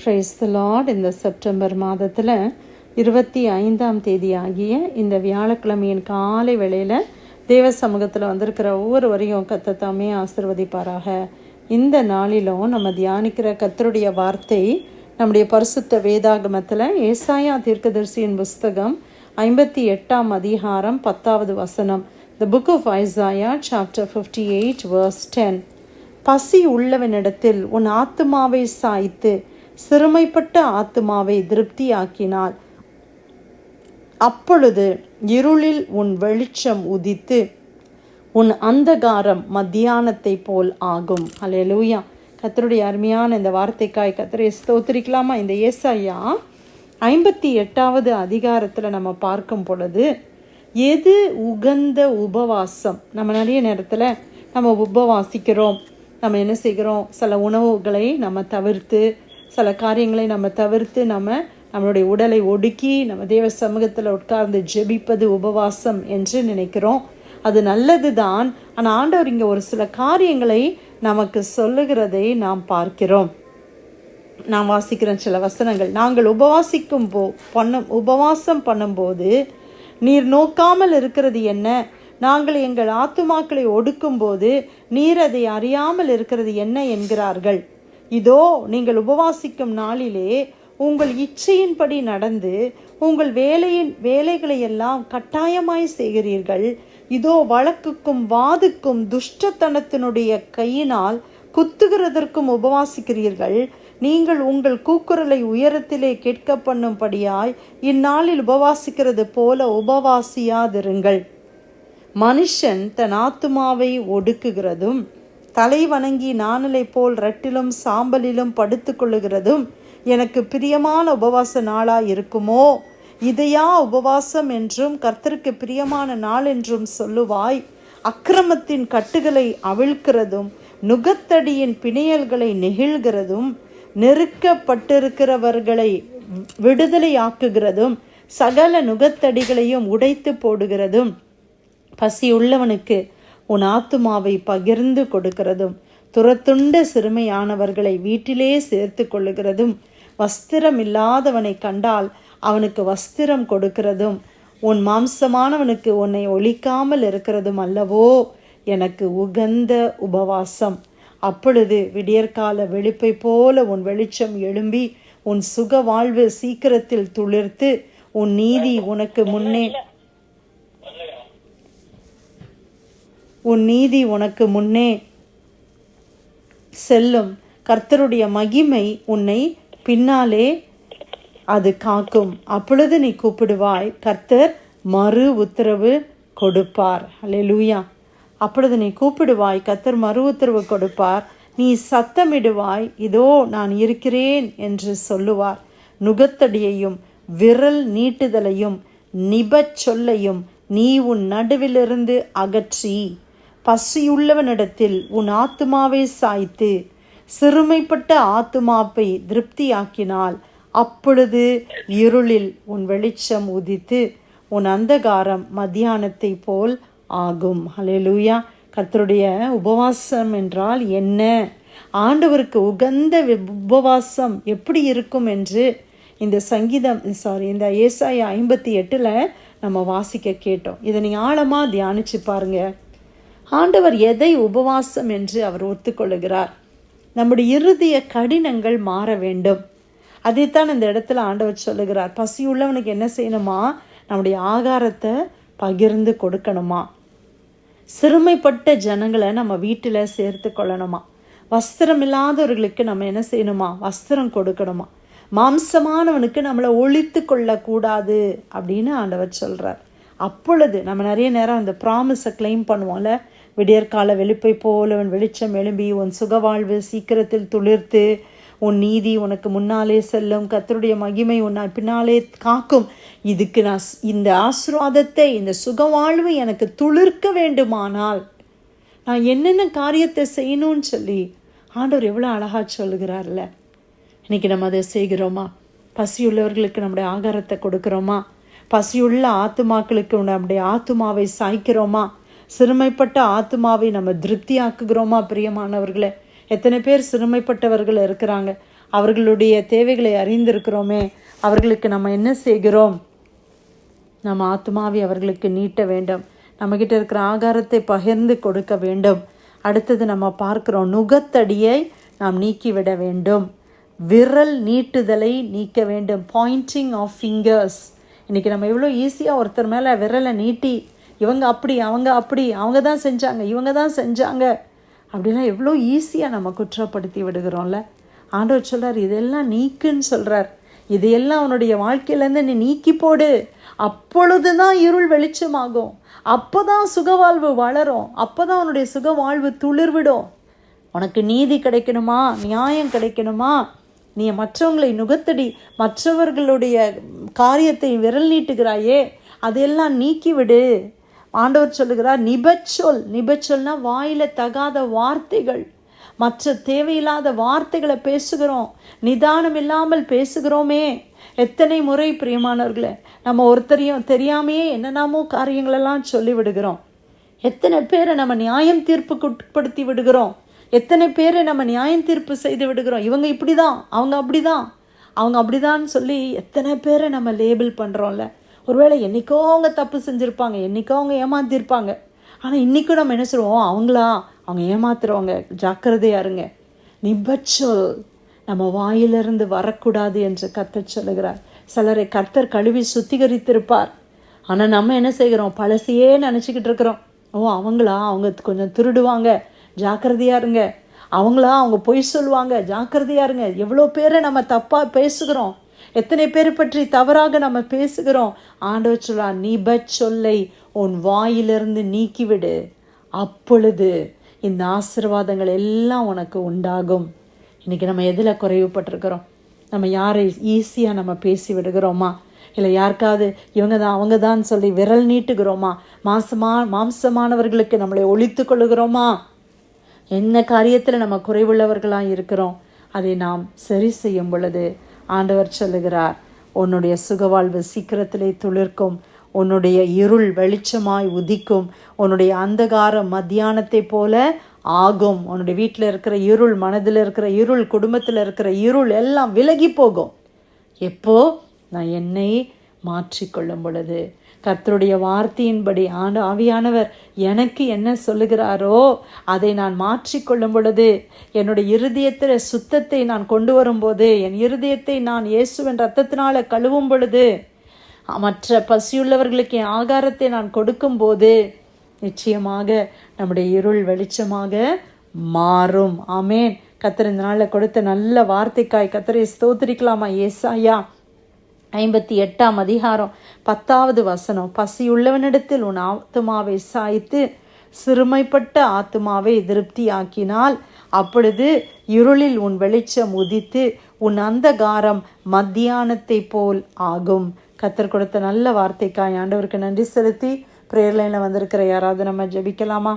Price Lord இந்த September மாதத்தில் இருபத்தி ஐந்தாம் தேதி ஆகிய இந்த வியாழக்கிழமையின் காலை வேளையில் தேவ சமூகத்தில் வந்திருக்கிற ஒவ்வொருவரையும் கத்தத்தாமே ஆசிர்வதிப்பாராக. இந்த நாளிலும் நம்ம தியானிக்கிற கத்தருடைய வார்த்தை நம்முடைய பரிசுத்த வேதாகமத்தில் ஏசாயா தீர்க்கதரிசியின் புஸ்தகம் ஐம்பத்தி எட்டாம் அதிகாரம் பத்தாவது வசனம். The book of Isaiah chapter fifty eight verse ten பசி உள்ளவனிடத்தில் உன் ஆத்துமாவை சாய்த்து சிறுமைப்பட்ட ஆத்துமாவை திருப்தியாக்கினாள். அப்பொழுது இருளில் உன் வெளிச்சம் உதித்து உன் அந்தகாரம் மத்தியானத்தை போல் ஆகும். அல்லேலூயா கத்தருடைய அருமையான இந்த வார்த்தைக்காய் கத்தரை ஸ்தோத்திரிக்கலாமா? இந்த ஏசாயா ஐம்பத்தி எட்டாவது அதிகாரத்தில் நம்ம பார்க்கும் பொழுது எது உகந்த உபவாசம்? நம்ம நிறைய நேரத்தில் நம்ம உபவாசிக்கிறோம். நம்ம என்ன செய்கிறோம்? சில உணவுகளை நம்ம தவிர்த்து சில காரியங்களை நம்ம தவிர்த்து நம்ம நம்மளுடைய உடலை ஒடுக்கி நம்ம தேவ சமூகத்தில் உட்கார்ந்து ஜெபிப்பது உபவாசம் என்று நினைக்கிறோம். அது நல்லது தான் ஆனால் ஆண்டவர் இங்கே ஒரு சில காரியங்களை நமக்கு சொல்லுகிறதை நாம் பார்க்கிறோம். நான் வாசிக்கிற சில வசனங்கள். நாங்கள் உபவாசிக்கும் போ பண்ணும் உபவாசம் பண்ணும்போது நீர் நோக்காமல் இருக்கிறது என்ன? நாங்கள் எங்கள் ஆத்துமாக்களை ஒடுக்கும்போது நீர் அதை அறியாமல் இருக்கிறது என்ன என்கிறார்கள்? இதோ நீங்கள் உபவாசிக்கும் நாளிலே உங்கள் இச்சையின்படி நடந்து உங்கள் வேலையின் வேலைகளை எல்லாம் கட்டாயமாய் செய்கிறீர்கள். இதோ வழக்குக்கும் வாதுக்கும் துஷ்டத்தனத்தினுடைய கையினால் குத்துகிறதற்கும் உபவாசிக்கிறீர்கள். நீங்கள் உங்கள் கூக்குரலை உயரத்திலே கேட்க பண்ணும்படியாய் இந்நாளில் உபவாசிக்கிறது போல உபவாசியாதிருங்கள். மனுஷன் தன் ஆத்துமாவை ஒடுக்குகிறதும் தலை வணங்கி நானலை போல் ரட்டிலும் சாம்பலிலும் படுத்து கொள்ளுகிறதும் எனக்கு பிரியமான உபவாச நாளாக இருக்குமோ? இதையா உபவாசம் என்றும் கர்த்தருக்கு பிரியமான நாள் என்றும் சொல்லுவாய். அக்கிரமத்தின் கட்டுகளை அவிழ்க்கிறதும் நுகத்தடியின் பிணையல்களை நெகிழ்கிறதும் நெருக்கப்பட்டிருக்கிறவர்களை விடுதலையாக்குகிறதும் சகல நுகத்தடிகளையும் உடைத்து போடுகிறதும். பசி உள்ளவனுக்கு உன் ஆத்துமாவை பகிர்ந்து கொடுக்கிறதும் துரத்துண்ட சிறுமையானவர்களை வீட்டிலே சேர்த்து கொள்ளுகிறதும் வஸ்திரம் இல்லாதவனை கண்டால் அவனுக்கு வஸ்திரம் கொடுக்கிறதும் உன் மாம்சமானவனுக்கு உன்னை ஒழிக்காமல் இருக்கிறதும் அல்லவோ? எனக்கு உகந்த உபவாசம். அப்பொழுது விடியற்கால வெளிப்பை போல உன் வெளிச்சம் எழும்பி உன் சுக வாழ்வு சீக்கிரத்தில் துளிர்த்து உன் நீதி உனக்கு முன்னே உன் நீதி உனக்கு முன்னே செல்லும். கர்த்தருடைய மகிமை உன்னை பின்னாலே அது காக்கும். அப்பொழுது நீ கூப்பிடுவாய் கர்த்தர் மறு உத்தரவு கொடுப்பார். அல்லேலூயா அப்பொழுது நீ கூப்பிடுவாய் கர்த்தர் மறு உத்தரவு கொடுப்பார். நீ சத்தமிடுவாய் இதோ நான் இருக்கிறேன் என்று சொல்லுவார். நுகத்தடியையும் விரல் நீட்டுதலையும் நிபச் சொல்லையும் நீ உன் நடுவிலிருந்து அகற்றி பசியுள்ளவனிடத்தில் உன் ஆத்துமாவை சாய்த்து சிறுமைப்பட்ட ஆத்துமாப்பை திருப்தியாக்கினால் அப்பொழுது இருளில் உன் வெளிச்சம் உதித்து உன் அந்தகாரம் மத்தியானத்தை போல் ஆகும். ஹலெலூயா கர்த்தருடைய உபவாசம் என்றால் என்ன? ஆண்டவருக்கு உகந்த உபவாசம் எப்படி இருக்கும் என்று இந்த சங்கீதம் சாரி இந்த ஏசாய ஐம்பத்தி எட்டில் நம்ம வாசிக்க கேட்டோம். இதை நீங்கள் ஆழமாக தியானிச்சு பாருங்கள் ஆண்டவர் எதை உபவாசம் என்று அவர் ஒத்துக்கொள்ளுகிறார். நம்முடைய இறுதிய கடினங்கள் மாற வேண்டும். அதைத்தான் இந்த இடத்துல ஆண்டவர் சொல்லுகிறார். பசி உள்ளவனுக்கு என்ன செய்யணுமா? நம்முடைய ஆகாரத்தை பகிர்ந்து கொடுக்கணுமா? சிறுமைப்பட்ட ஜனங்களை நம்ம வீட்டில் சேர்த்து கொள்ளணுமா? வஸ்திரம் இல்லாதவர்களுக்கு நம்ம என்ன செய்யணுமா? வஸ்திரம் கொடுக்கணுமா? மாம்சமானவனுக்கு நம்மளை ஒழித்து கொள்ளக்கூடாது அப்படின்னு ஆண்டவர் சொல்கிறார் அப்பொழுது நம்ம நிறைய நேரம் அந்த ப்ராமிஸை கிளைம் பண்ணுவோம்ல விடியற்கால வெளிப்பை போல் உன் வெளிச்சம் எழும்பி உன் சுகவாழ்வு சீக்கிரத்தில் துளிர்த்து உன் நீதி உனக்கு முன்னாலே செல்லும். கத்தருடைய மகிமை உன்னை பின்னாலே காக்கும். இதுக்கு நான் இந்த ஆசிர்வாதத்தை இந்த சுகவாழ்வு எனக்கு துளிர்க்க வேண்டுமானால் நான் என்னென்ன காரியத்தை செய்யணும்னு சொல்லி ஆண்டவர் எவ்வளோ அழகாக சொல்லுகிறார்ல. இன்னைக்கு நம்ம அதை செய்கிறோமா? பசியுள்ளவர்களுக்கு நம்முடைய ஆகாரத்தை கொடுக்குறோமா? பசியுள்ள ஆத்துமாக்களுக்கு நம்முடைய ஆத்துமாவை சாய்க்கிறோமா? சிறுமைப்பட்ட ஆத்துமாவை நம்ம திருப்தியாக்குகிறோமா பிரியமானவர்களே? எத்தனை பேர் சிறுமைப்பட்டவர்கள் இருக்கிறாங்க. அவர்களுடைய தேவைகளை அறிந்திருக்கிறோமே. அவர்களுக்கு நம்ம என்ன செய்கிறோம்? நம்ம ஆத்மாவை அவர்களுக்கு நீட்ட வேண்டும். நம்மக்கிட்ட இருக்கிற ஆகாரத்தை பகிர்ந்து கொடுக்க வேண்டும். அடுத்தது நம்ம பார்க்குறோம் நுகத்தடியை நாம் நீக்கிவிட வேண்டும். விரல் நீட்டுதலை நீக்க வேண்டும். பாயிண்டிங் ஆஃப் ஃபிங்கர்ஸ் இன்றைக்கி நம்ம எவ்வளோ ஈஸியாக ஒருத்தர் மேலே விரலை நீட்டி இவங்க அப்படி அவங்க அப்படி அவங்க தான் செஞ்சாங்க இவங்க தான் செஞ்சாங்க அப்படிலாம் எவ்வளோ ஈஸியாக நம்ம குற்றப்படுத்தி விடுகிறோம்ல? ஆண்டவர் சொல்கிறார் இதெல்லாம் நீக்குன்னு சொல்கிறார் இதையெல்லாம் அவனுடைய வாழ்க்கையிலேருந்து நீ நீக்கி போடு. அப்பொழுது தான் இருள் வெளிச்சமாகும். அப்போ தான் சுகவாழ்வு வளரும். அப்போ தான் அவனுடைய சுகவாழ்வு துளிர்விடும். உனக்கு நீதி கிடைக்கணுமா? நியாயம் கிடைக்கணுமா? நீ மற்றவங்களை நுகத்தடி மற்றவர்களுடைய காரியத்தை விரல் நீட்டுகிறாயே அதையெல்லாம் நீக்கிவிடு. ஆண்டவர் சொல்லுகிறார் நிபச்சொல் நிபச்சொல்னா வாயில தகாத வார்த்தைகள். மற்ற தேவையில்லாத வார்த்தைகளை பேசுகிறோம் நிதானம் இல்லாமல் பேசுகிறோமே. எத்தனை முறை பிரியமானவர்களே நம்ம ஒருத்தரையும் தெரியாமையே என்னென்னமோ காரியங்களெல்லாம் சொல்லி விடுகிறோம் எத்தனை பேரை நம்ம நியாயம் தீர்ப்புக்கு உட்படுத்தி விடுகிறோம்? எத்தனை பேரை நம்ம நியாயம் தீர்ப்பு செய்து விடுகிறோம்? இவங்க இப்படி தான் அவங்க அப்படி தான் அவங்க அப்படிதான் சொல்லி எத்தனை பேரை நம்ம லேபிள் பண்ணுறோம்ல ஒருவேளை என்றைக்கோ அவங்க தப்பு செஞ்சுருப்பாங்க என்றைக்கோ அவங்க ஏமாத்திருப்பாங்க. ஆனால் இன்றைக்கும் நம்ம என்ன சொல்லுவோம்? அவங்களா அவங்க ஏமாத்துறவங்க ஜாக்கிரதையாக இருங்க. நிபச்சொல் நம்ம வாயிலிருந்து வரக்கூடாது என்று கத்தர் சொல்லுகிறார். சிலரை கர்த்தர் கழுவி சுத்திகரித்திருப்பார். ஆனால் நம்ம என்ன செய்கிறோம்? பழசையே நினச்சிக்கிட்டு இருக்கிறோம். ஓ அவங்களா அவங்க கொஞ்சம் திருடுவாங்க. ஜாக்கிரதையாக இருங்க. அவங்களா அவங்க பொய் சொல்லுவாங்க. ஜாக்கிரதையாக இருங்க. எவ்வளோ பேரை நம்ம தப்பாக பேசுகிறோம்? எத்தனை பேர் பற்றி தவறாக நம்ம பேசுகிறோம்? ஆண்டவர் சொல்லா நீ பச் சொல்லை உன் வாயிலிருந்து நீக்கிவிடு. அப்பொழுது இந்த ஆசீர்வாதங்கள் எல்லாம் உனக்கு உண்டாகும். இன்றைக்கி நம்ம எதில் குறைவுபட்டிருக்கிறோம்? நம்ம யாரை ஈஸியாக நம்ம பேசி விடுகிறோமா? இல்லை யாருக்காவது இவங்க தான் அவங்க தான் சொல்லி விரல் நீட்டுகிறோமா? மாசமா மாம்சமானவர்களுக்கு நம்மளை ஒழித்து கொள்ளுகிறோமா? என்ன காரியத்தில் நம்ம குறைவுள்ளவர்களாக இருக்கிறோம்? அதை நாம் சரி செய்யும் பொழுது ஆண்டவர் சொல்லுகிறார் உன்னுடைய சுகவாழ்வு சீக்கிரத்திலே துளிர்க்கும் உன்னுடைய இருள் வெளிச்சமாய் உதிக்கும் உன்னுடைய அந்தகாரம் மத்தியானத்தை போல ஆகும். உன்னுடைய வீட்டில் இருக்கிற இருள் மனதில் இருக்கிற இருள் குடும்பத்தில் இருக்கிற இருள் எல்லாம் விலகி போகும். எப்போ? நான் என்னை மாற்றிக்கொள்ளும் பொழுது. கர்த்தருடைய வார்த்தையின்படி ஆண்டு ஆவியானவர் எனக்கு என்ன சொல்லுகிறாரோ அதை நான் மாற்றிக்கொள்ளும் பொழுது என்னுடைய இருதயத்தில் சுத்தத்தை நான் கொண்டு வரும்போது என் இருதயத்தை நான் இயேசுவின் ரத்தத்தினால கழுவும் பொழுது மற்ற பசியுள்ளவர்களுக்கு என் ஆகாரத்தை நான் கொடுக்கும்போது நிச்சயமாக நம்முடைய இருள் வெளிச்சமாக மாறும். ஆமேன். கத்திர இந்த நாளில் கொடுத்த நல்ல வார்த்தைக்காய் கத்தரை ஸ்தோத்திரிக்கலாமா? ஏசாயா. ஐம்பத்தி எட்டாம் அதிகாரம் பத்தாவது வசனம். பசியுள்ளவனிடத்தில் உன் ஆத்துமாவை சாய்த்து சிறுமைப்பட்ட ஆத்துமாவை திருப்தியாக்கினால் அப்பொழுது இருளில் உன் வெளிச்சம் உதித்து உன் அந்தகாரம் மத்தியானத்தை போல் ஆகும். கத்தர் கொடுத்த நல்ல வார்த்தைக்காய் ஆண்டவருக்கு நன்றி செலுத்தி பிரேர்லைனில் வந்திருக்கிற யாராவது நம்ம ஜெபிக்கலாமா?